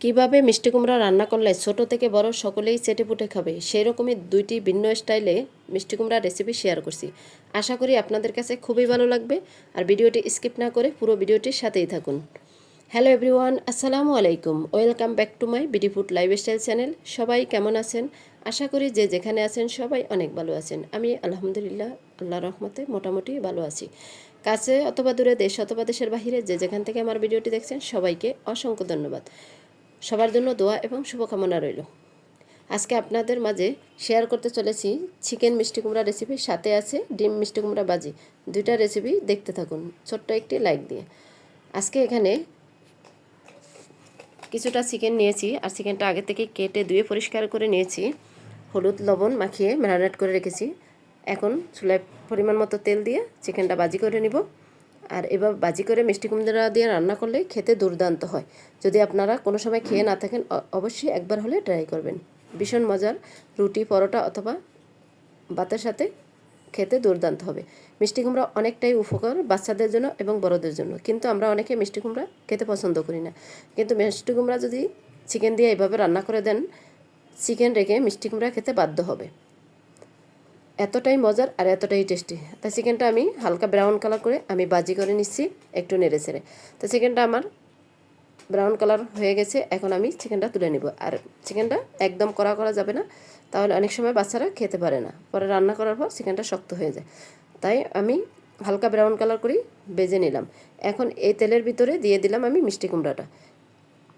কীভাবে মিষ্টি কুমড়া রান্না করলে ছোট থেকে বড় সকলেই চেটে পুটে খাবে? সেই রকমই দুইটি ভিন্ন স্টাইলে মিষ্টি কুমড়া রেসিপি শেয়ার করছি। আশা করি আপনাদের কাছে খুবই ভালো লাগবে। আর ভিডিওটি স্কিপ না করে পুরো ভিডিওটির সাথেই থাকুন। হ্যালো এভরিওয়ান আসসালামু আলাইকুম। Welcome back to my BD food lifestyle channel সবাই কেমন আছেন? আশা করি যে যেখানে আছেন সবাই অনেক ভালো আছেন। আমি আলহামদুলিল্লাহ আল্লাহ রহমতে মোটামুটি ভালো আছি। কাছে অথবা দূরে, দেশ অথবা দেশের বাহিরে যে যেখান থেকে আমার ভিডিওটি দেখছেন, সবাইকে অসংখ্য ধন্যবাদ। সবার জন্য দোয়া এবং শুভকামনা রইল। আজকে আপনাদের মাঝে শেয়ার করতে চলেছি চিকেন মিষ্টি কুমড়া রেসিপি সাথে আছে ডিম মিষ্টি কুমড়া বাজি। দুইটা রেসিপি দেখতে থাকুন, ছোট্ট একটি লাইক দিয়ে। আজকে এখানে কিছুটা চিকেন নিয়েছি আর চিকেনটা আগে থেকে কেটে ধুয়ে পরিষ্কার করে নিয়েছি। হলুদ, লবণ মাখিয়ে ম্যারিনেট করে রেখেছি। এখন চুলায় পরিমাণ মতো তেল দিয়ে চিকেনটা বাজি করে নিব। আর এবার বাজি করে মিষ্টি কুমড়া দিয়ে রান্না করলে খেতে দুর্দান্ত হয়। যদি আপনারা কোনো সময় খেয়ে না থাকেন অবশ্যই একবার হলে ট্রাই করবেন। ভীষণ মজার রুটি, পরোটা অথবা ভাতের সাথে খেতে দুর্দান্ত হবে। মিষ্টি কুমড়া অনেকটাই উপকার বাচ্চাদের জন্য এবং বড়দের জন্য। কিন্তু আমরা অনেকে মিষ্টি কুমড়া খেতে পছন্দ করি না। কিন্তু মিষ্টি কুমড়া যদি চিকেন দিয়ে এইভাবে রান্না করে দেন চিকেন রেখে মিষ্টি কুমড়া খেতে বাধ্য হবে। এতটাই মজার আর এতটাই টেস্টি। তাই চিকেনটা আমি হালকা ব্রাউন কালার করে আমি বাজি করে নিচ্ছি একটু নেড়ে ছেড়ে তো চিকেনটা আমার ব্রাউন কালার হয়ে গেছে, এখন আমি চিকেনটা তুলে নিব। আর চিকেনটা একদম কড়া করা যাবে না, তাহলে অনেক সময় বাচ্চারা খেতে পারে না। পরে রান্না করার পর চিকেনটা শক্ত হয়ে যায়। তাই আমি হালকা ব্রাউন কালার করেই বেজে নিলাম। এখন এই তেলের ভিতরে দিয়ে দিলাম আমি মিষ্টি কুমড়াটা।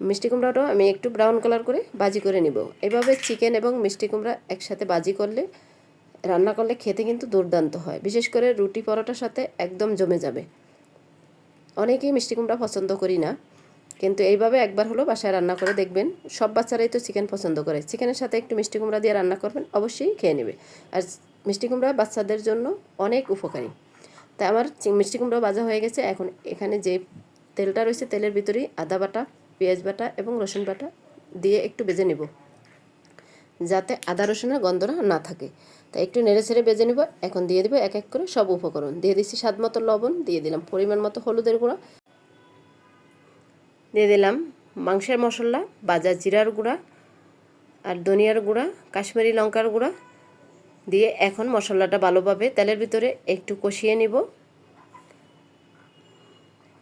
মিষ্টি কুমড়াটাও আমি একটু ব্রাউন কালার করে বাজি করে নিব। এভাবে চিকেন এবং মিষ্টি কুমড়া একসাথে বাজি করলে রান্না করলে খেতে কিন্তু দুর্দান্ত হয়। বিশেষ করে রুটি পরোটার সাথে একদম জমে যাবে। অনেকেই মিষ্টি কুমড়া পছন্দ করি না, কিন্তু এইভাবে একবার হলো বাসায় রান্না করে দেখবেন, সব বাচ্চারাই তো চিকেন পছন্দ করে। চিকেনের সাথে একটু মিষ্টি কুমড়া দিয়ে রান্না করবেন, অবশ্যই খেয়ে নেবে। আর মিষ্টি কুমড়া বাচ্চাদের জন্য অনেক উপকারী। তাই আমার মিষ্টি কুমড়া ভাজা হয়ে গেছে, এখন এখানে যে তেলটা রয়েছে, তেলের ভিতরেই আদা বাটা, পেঁয়াজ বাটা এবং রসুন বাটা দিয়ে একটু বেজে নেব। যাতে আদা রসুনের গন্ধটা না থাকে। তাই একটু নেড়ে ছেড়ে বেজে নেব। এখন দিয়ে দেবো এক এক করে সব উপকরণ। দিয়ে দিচ্ছি স্বাদ মতো লবণ। দিয়ে দিলাম পরিমাণ মতো হলুদের গুঁড়া। দিয়ে দিলাম মাংসের মশলা বাজার জিরার গুঁড়া আর ধনিয়ার গুঁড়া, কাশ্মীরি লঙ্কার গুঁড়া। দিয়ে এখন মশলাটা ভালোভাবে তেলের ভিতরে একটু কষিয়ে নিব।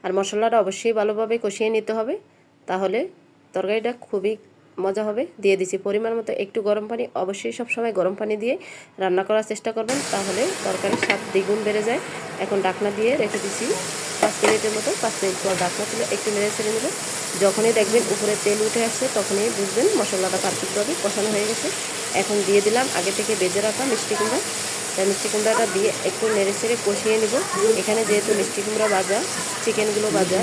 আর মশলাটা অবশ্যই ভালোভাবে কষিয়ে নিতে হবে। তাহলে তরকারিটা খুবই মজা হবে। দিয়ে দিছি পরিমাণ মতো একটু গরম পানি। অবশ্যই সব সময় গরম পানি দিয়ে রান্না করার চেষ্টা করবেন, তাহলে তরকারির স্বাদ দ্বিগুণ বেড়ে যায়। এখন ডাকনা দিয়ে রেখে দিছি পাঁচ মিনিটের মতো, পাঁচ মিনিট পর ডাকনা তুলে একটু নেড়ে ছেড়ে নেবে যখনই দেখবেন উপরে তেল উঠে আসছে, তখনই বুঝবেন মশলাটা পারফেক্টভাবে কষানো হয়ে গেছে। এখন দিয়ে দিলাম আগে থেকে বেজে রাখা মিষ্টি কুমড়া। মিষ্টি কুমড়াটা দিয়ে একটু নেড়ে ছেড়ে কষিয়ে নিব। এখানে যেহেতু মিষ্টি কুমড়া ভাজা, চিকেনগুলো ভাজা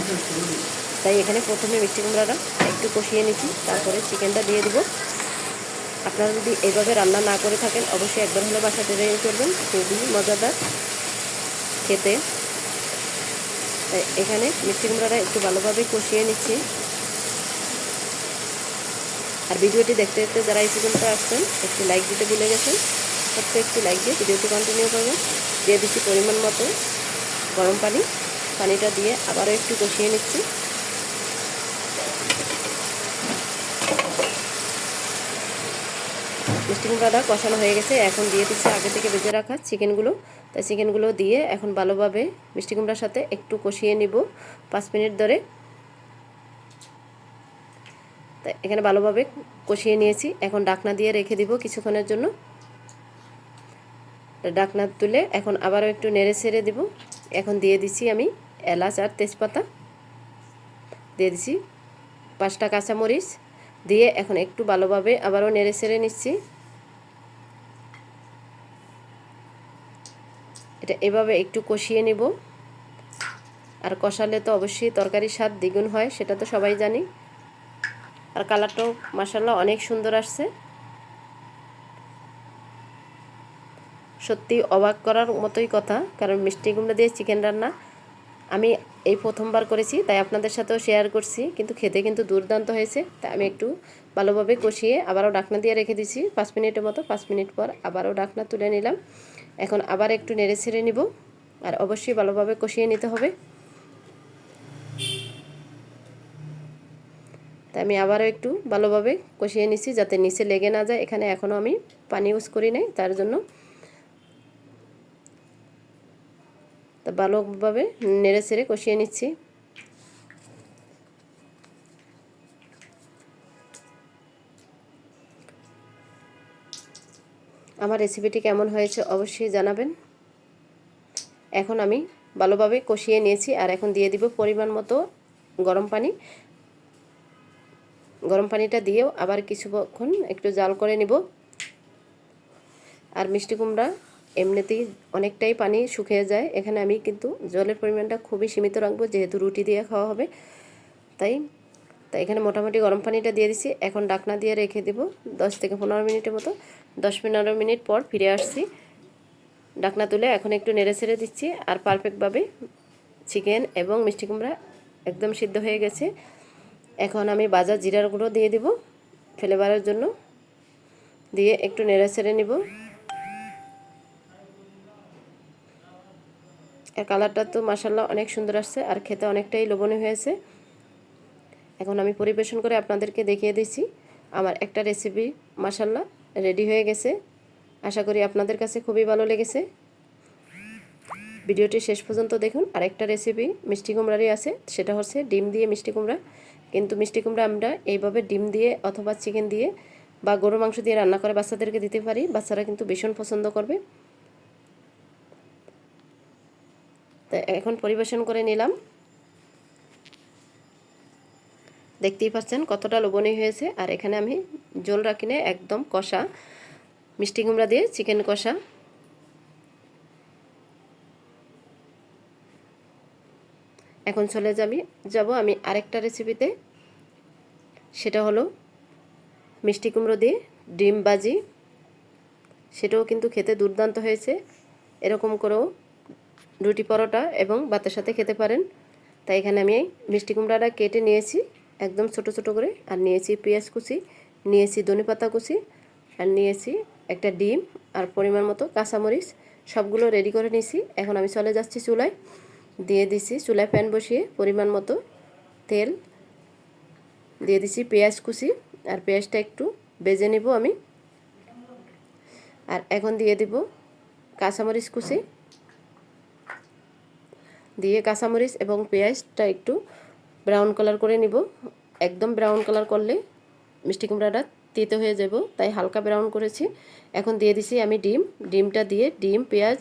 তাই এখানে প্রথমে মিষ্টি কুমড়াটা একটু কষিয়ে নিচ্ছি, তারপরে চিকেনটা দিয়ে দিব। আপনারা যদি এইভাবে রান্না না করে থাকেন, অবশ্যই একবার হলে বাসাতে ট্রাই করবেন, খুবই মজাদার খেতে। তাই এখানে মিষ্টি কুমড়াটা একটু ভালোভাবে কষিয়ে নিচ্ছি। আর ভিডিওটি দেখতে দেখতে যারা এই পর্যন্ত আসছেন, একটু লাইক দিতে ভুলে গেছেন ছোট্ট একটু লাইক দিয়ে ভিডিওটি কন্টিনিউ করবেন। দিয়ে দিচ্ছি পরিমাণ মতো গরম পানি, পানিটা দিয়ে আবারও একটু কষিয়ে নিচ্ছি। মিষ্টি কুমড়াটা কষানো হয়ে গেছে। এখন দিয়ে দিচ্ছি আগে থেকে বেজে রাখা চিকেনগুলো। তাই চিকেনগুলো দিয়ে এখন ভালোভাবে মিষ্টি কুমড়ার সাথে একটু কষিয়ে নিব পাঁচ মিনিট ধরে। তাই এখানে ভালোভাবে কষিয়ে নিয়েছি। এখন ডাকনা দিয়ে রেখে দিব কিছুক্ষণের জন্য। ডাকনা তুলে এখন আবারও একটু নেড়ে ছেড়ে দিব। এখন দিয়ে দিচ্ছি আমি এলাচ আর তেজপাতা। দিয়ে দিচ্ছি পাঁচটা কাঁচামরিচ। দিয়ে এখন একটু ভালোভাবে আবারও নেড়ে ছেড়ে নিচ্ছি। এটা এভাবে একটু কষিয়ে নেব। আর কষালে তো অবশ্যই তরকারির স্বাদ দ্বিগুণ হয়, সেটা তো সবাই জানি। আর কালারটাও মাসাল্লাহ অনেক সুন্দর আসছে। সত্যি অবাক করার মতোই কথা, কারণ মিষ্টি কুমড়া দিয়ে চিকেন রান্না আমি এই প্রথমবার করেছি, তাই আপনাদের সাথেও শেয়ার করছি, কিন্তু খেতে কিন্তু দুর্দান্ত হয়েছে। তাই আমি একটু ভালোভাবে কষিয়ে আবারও ডাকনা দিয়ে রেখে দিছি পাঁচ মিনিটের মতো, পাঁচ মিনিট পর আবারও ডাকনা তুলে নিলাম। এখন আবার একটু নেড়ে ছেড়ে নিব, আর অবশ্যই ভালোভাবে কষিয়ে নিতে হবে। তাই আমি আবারও একটু ভালোভাবে কষিয়ে নিছি যাতে নিচে লেগে না যায়। এখানে এখনও আমি পানি ইউজ করি নাই, তার জন্য তা ভালোভাবে নেড়ে ছেড়ে কষিয়ে নিচ্ছি। আমার রেসিপিটি কেমন হয়েছে অবশ্যই জানাবেন। এখন আমি ভালোভাবে কষিয়ে নিয়েছি আর এখন দিয়ে দিব পরিমাণ মতো গরম পানি। গরম পানিটা দিয়েও আবার কিছুক্ষণ একটু জাল করে নিব। আর মিষ্টি কুমড়া এমনিতেই অনেকটাই পানি শুকিয়ে যায়। এখানে আমি কিন্তু জলের পরিমাণটা খুবই সীমিত রাখব, যেহেতু রুটি দিয়ে খাওয়া হবে। তাই তাই এখানে মোটামুটি গরম পানিটা দিয়ে দিছি। এখন ডাকনা দিয়ে রেখে দেব দশ থেকে পনেরো মিনিটের মতো। দশ পনেরো মিনিট পর ফিরে আসছি। ডাকনা তুলে এখন একটু নেড়ে ছেড়ে দিচ্ছি। আর পারফেক্টভাবে চিকেন এবং মিষ্টি কুমড়া একদম সিদ্ধ হয়ে গেছে। এখন আমি বাজার জিরার গুঁড়ো দিয়ে দিব ফ্লেভারের জন্য। দিয়ে একটু নেড়ে ছেড়ে নিব। এর কালারটা তো মাসাল্লাহ অনেক সুন্দর আসছে আর খেতে অনেকটাই লোভনীয় হয়েছে। এখন আমি পরিবেশন করে আপনাদেরকে দেখিয়ে দিচ্ছি। আমার একটা রেসিপি মাসাল্লাহ রেডি হয়ে গেছে। আশা করি আপনাদের কাছে খুবই ভালো লেগেছে। ভিডিওটি শেষ পর্যন্ত দেখুন। আরেকটা রেসিপি মিষ্টি কুমড়ারই আছে। সেটা হচ্ছে ডিম দিয়ে মিষ্টি কুমড়া। কিন্তু মিষ্টি কুমড়া আমরা এইভাবে ডিম দিয়ে অথবা চিকেন দিয়ে বা গরু মাংস দিয়ে রান্না করে বাচ্চাদেরকে দিতে পারি। বাচ্চারা কিন্তু ভীষণ পছন্দ করবে। তো এখন পরিবেশন করে নিলাম। দেখতেই পাচ্ছেন কতটা লোভনীয় হয়েছে। আর এখানে আমি জল রাখিনি একদম কষা। মিষ্টি কুমড়া দিয়ে চিকেন কষা। এখন চলে যাবি, যাব আমি আরেকটা রেসিপিতে সেটা হলো মিষ্টি কুমড়ো দিয়ে ডিম বাজি। সেটাও কিন্তু খেতে দুর্দান্ত হয়েছে। এরকম করেও রুটি পরোটা এবং ভাতের সাথে খেতে পারেন। তাই এখানে আমি মিষ্টি কুমড়াটা কেটে নিয়েছি, একদম ছোট ছোট করে। আর নিয়েছি পেঁয়াজ কুচি, নিয়েছি ধনে পাতা কুচি, আর নিয়েছি একটা ডিম আর পরিমাণ মতো কাঁচামরিচ। সবগুলো রেডি করে নিয়েছি। এখন আমি চলে যাচ্ছি চুলায়। দিয়ে দিছি চুলায় প্যান বসিয়ে পরিমাণ মতো তেল। দিয়ে দিছি পেঁয়াজ কুচি। আর পেঁয়াজটা একটু বেজে নিব আমি। আর এখন দিয়ে দিব কাঁচামরিচ কুচি। দিয়ে কাঁচামরিচ এবং পেঁয়াজটা একটু ব্রাউন কালার করে নিব। একদম ব্রাউন কালার করলে মিষ্টি কুমড়াটা তিতে হয়ে যাব, তাই হালকা ব্রাউন করেছি। এখন দিয়ে দিছি আমি ডিম। ডিমটা দিয়ে ডিম, পেঁয়াজ,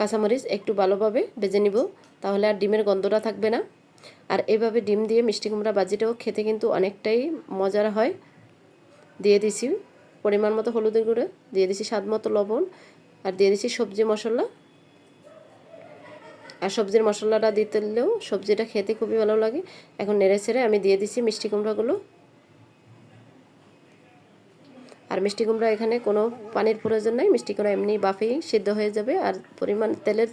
কাঁচামরিচ একটু ভালোভাবে ভেজে নিব, তাহলে আর ডিমের গন্ধটা থাকবে না। আর এভাবে ডিম দিয়ে মিষ্টি কুমড়া বাজিটাও খেতে কিন্তু অনেকটাই মজার হয়। দিয়ে দিছি পরিমাণ মতো হলুদের গুঁড়ো, দিয়ে দিছি স্বাদ মতো লবণ, আর দিয়ে দিছি সবজি মশলা। আর সবজির মশলাটা দিতেলেও সবজিটা খেতে খুবই ভালো লাগে। এখন নেড়ে ছেড়ে আমি দিয়ে দিছি মিষ্টি কুমড়াগুলো। আর মিষ্টি কুমড়া এখানে কোনো পানির প্রয়োজন নাই, মিষ্টি কুমড়া এমনি বাফেই সিদ্ধ হয়ে যাবে। আর পরিমাণ, তেলের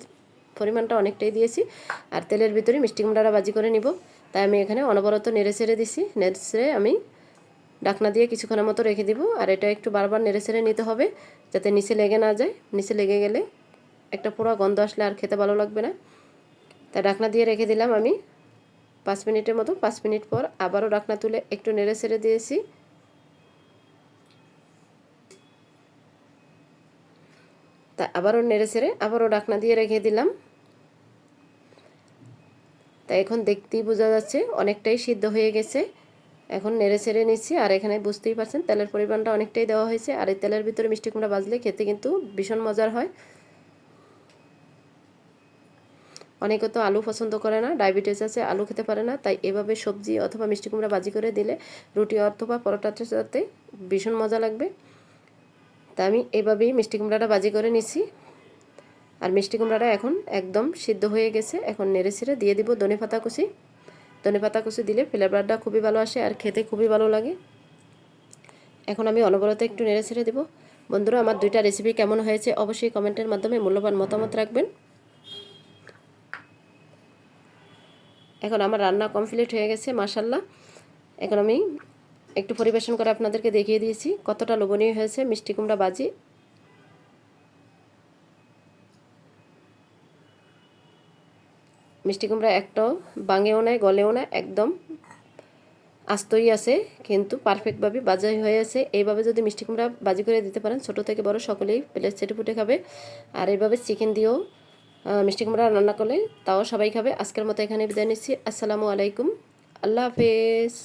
পরিমাণটা অনেকটাই দিয়েছি। আর তেলের ভিতরে মিষ্টি কুমড়াটা বাজি করে নিব। তাই আমি এখানে অনবরত নেড়ে ছেড়ে দিছি। নেড়ে ছেড়ে আমি ডাকনা দিয়ে কিছুক্ষণের মতো রেখে দিব। আর এটা একটু বারবার নেড়ে ছেড়ে নিতে হবে, যাতে নিচে লেগে না যায়। নিচে লেগে গেলে একটা পুরো গন্ধ আসলে আর খেতে ভালো লাগবে না। তা ডাকনা দিয়ে রেখে দিলাম আমি। পাঁচ মিনিটের মতো, পাঁচ মিনিট পর আবারও ডাকনা তুলে একটু নেড়ে ছেড়ে দিয়েছি। তা আবারও নেড়ে ছেড়ে আবারও ডাকনা দিয়ে রেখে দিলাম। তা এখন দেখতেই বোঝা যাচ্ছে অনেকটাই সিদ্ধ হয়ে গেছে। এখন নেড়ে ছেড়ে নিচ্ছি আর এখানে বুঝতেই পারছেন তেলের পরিমাণটা অনেকটাই দেওয়া হয়েছে। আর এই তেলের ভিতরে মিষ্টি কুমড়া বাজলে খেতে কিন্তু ভীষণ মজার হয়। অনেকে তো আলু পছন্দ করে না, ডায়াবেটিস আছে, আলু খেতে পারে না, তাই এভাবে সবজি অথবা মিষ্টি কুমড়া বাজি করে দিলে রুটি অথবা পরোটার সাথে ভীষণ মজা লাগবে। তা আমি এভাবেই মিষ্টি কুমড়াটা বাজি করে নিছি। আর মিষ্টি কুমড়াটা এখন একদম সিদ্ধ হয়ে গেছে, এখন নেড়ে ছেড়ে দিয়ে দিব ধনে পাতা কুচি। ধনে পাতা কুচি দিলে ফ্লেভারটা খুবই ভালো আসে আর খেতে খুবই ভালো লাগে। এখন আমি অনবরত একটু নেড়ে ছেড়ে দেবো। বন্ধুরা, আমার দুইটা রেসিপি কেমন হয়েছে অবশ্যই কমেন্টের মাধ্যমে মূল্যবান মতামত রাখবেন। এখন আমার রান্না কমপ্লিট হয়ে গেছে মাসাল্লাহ এখন আমি একটু পরিবেশন করে আপনাদেরকে দেখিয়ে দিয়েছি কতটা লোভনীয় হয়েছে মিষ্টি কুমড়া বাজি। মিষ্টি কুমড়া একটাও বাঙেও নেয় গলেও না একদম আস্তই আছে, কিন্তু পারফেক্টভাবে বাজাই হয়ে আছে। এইভাবে যদি মিষ্টি কুমড়া বাজি করে দিতে পারেন, ছোট থেকে বড় সকলেই প্লেট চেটে ফুটে খাবে। আর এইভাবে চিকেন দিয়েও মিষ্টি কুমড়া রান্না করলে তাও সবাই খাবে। আজকের মতো এখানে বিদায় নিচ্ছি। আসসালামু আলাইকুম। আল্লাহ হাফেজ।